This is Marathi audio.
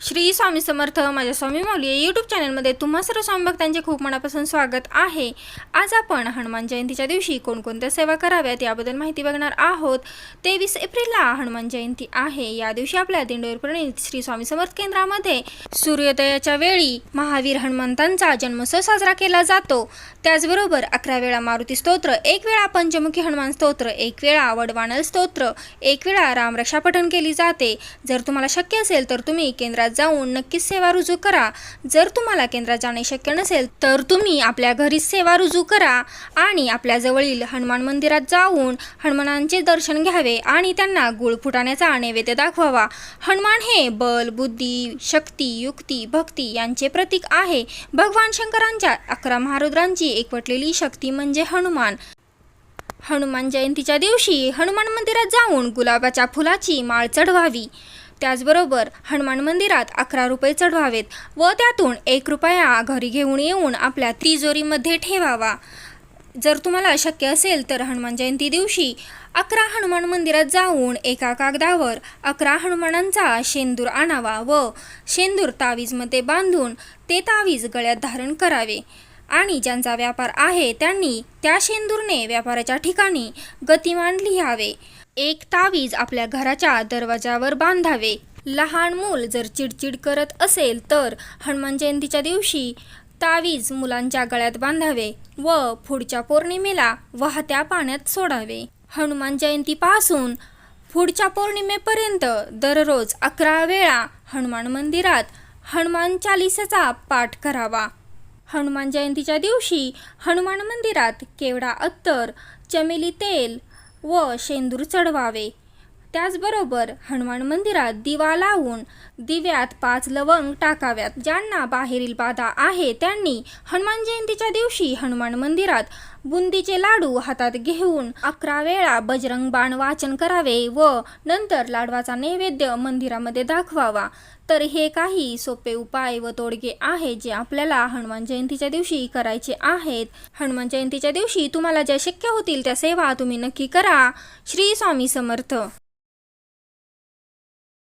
श्री स्वामी समर्थ माझ्या स्वामी माऊली या यूट्यूब चॅनलमध्ये तुम्हा सर्व स्वामी भक्तांचे खूप मनापासून स्वागत आहे. आज आपण हनुमान जयंतीच्या दिवशी कोणकोणत्या सेवा कराव्यात याबद्दल माहिती बघणार आहोत. तेवीस एप्रिलला हनुमान जयंती आहे. या दिवशी आपल्या दिंडोरी प्रणित श्री स्वामी समर्थ केंद्रामध्ये सूर्योदयाच्या वेळी महावीर हनुमंतांचा जन्मोत्सव साजरा केला जातो. त्याचबरोबर अकरा वेळा मारुती स्तोत्र एक वेळा पंचमुखी हनुमान स्तोत्र एक वेळा वडवानल स्तोत्र एक वेळा रामरक्षा पठण केली जाते. जर तुम्हाला शक्य असेल तर तुम्ही केंद्रात जाऊन नक्कीच सेवा रुजू करा. जर तुम्हाला केंद्रात जाणे शक्य नसेल तर तुम्ही आपल्या घरीच सेवा रुजू करा आणि आपल्या जवळील हनुमान मंदिरात जाऊन हनुमानांचे दर्शन घ्यावे आणि त्यांना गुळ फुटाण्याचा नैवेद्य दाखवावा. हनुमान हे बल बुद्धी शक्ती युक्ती भक्ती यांचे प्रतीक आहे. भगवान शंकरांच्या अकरा महारुद्रांची एकवटलेली शक्ती म्हणजे हनुमान. हनुमान जयंतीच्या दिवशी हनुमान मंदिरात जाऊन गुलाबाच्या फुलाची माळ चढवावी. त्याचबरोबर हनुमान मंदिरात अकरा रुपये चढवावेत व त्यातून एक रुपया घरी घेऊन येऊन आपल्या तिजोरीमध्ये ठेवावा. जर तुम्हाला शक्य असेल तर हनुमान जयंती दिवशी अकरा हनुमान मंदिरात जाऊन एका कागदावर अकरा हनुमानांचा शेंदूर आणावा व शेंदूर तावीजमध्ये बांधून ते तावीज गळ्यात धारण करावे. आणि ज्यांचा व्यापार आहे त्यांनी त्या शेंदूरने व्यापाराच्या ठिकाणी गतिमान लिहावे एक तावीज आपल्या घराच्या दरवाजावर बांधावे. लहान मूल जर चिडचिड करत असेल तर हनुमान जयंतीच्या दिवशी तावीज मुलांच्या गळ्यात बांधावे व पुढच्या पौर्णिमेला वाहत्या पाण्यात सोडावे. हनुमान जयंतीपासून पुढच्या पौर्णिमेपर्यंत दररोज अकरा वेळा हनुमान मंदिरात हनुमान चालिसाचा पाठ करावा. हनुमान जयंतीच्या दिवशी हनुमान मंदिरात केवडा अत्तर चमेली तेल व शेंदूर चढवावे. त्याचबरोबर हनुमान मंदिरात दिवा लावून दिव्यात पाच लवंग टाकाव्यात. ज्यांना बाहेरील बाधा आहे त्यांनी हनुमान जयंतीच्या दिवशी हनुमान मंदिरात बुंदीचे लाडू हातात घेऊन अकरा वेळा बजरंग बाण वाचन करावे व नंतर लाडवाचा नैवेद्य मंदिरामध्ये दाखवावा. तर हे काही सोपे उपाय व तोडगे आहेत जे आपल्याला हनुमान जयंतीच्या दिवशी करायचे आहेत. हनुमान जयंतीच्या दिवशी तुम्हाला ज्या शक्य होतील त्या सेवा तुम्ही नक्की करा. श्री स्वामी समर्थ.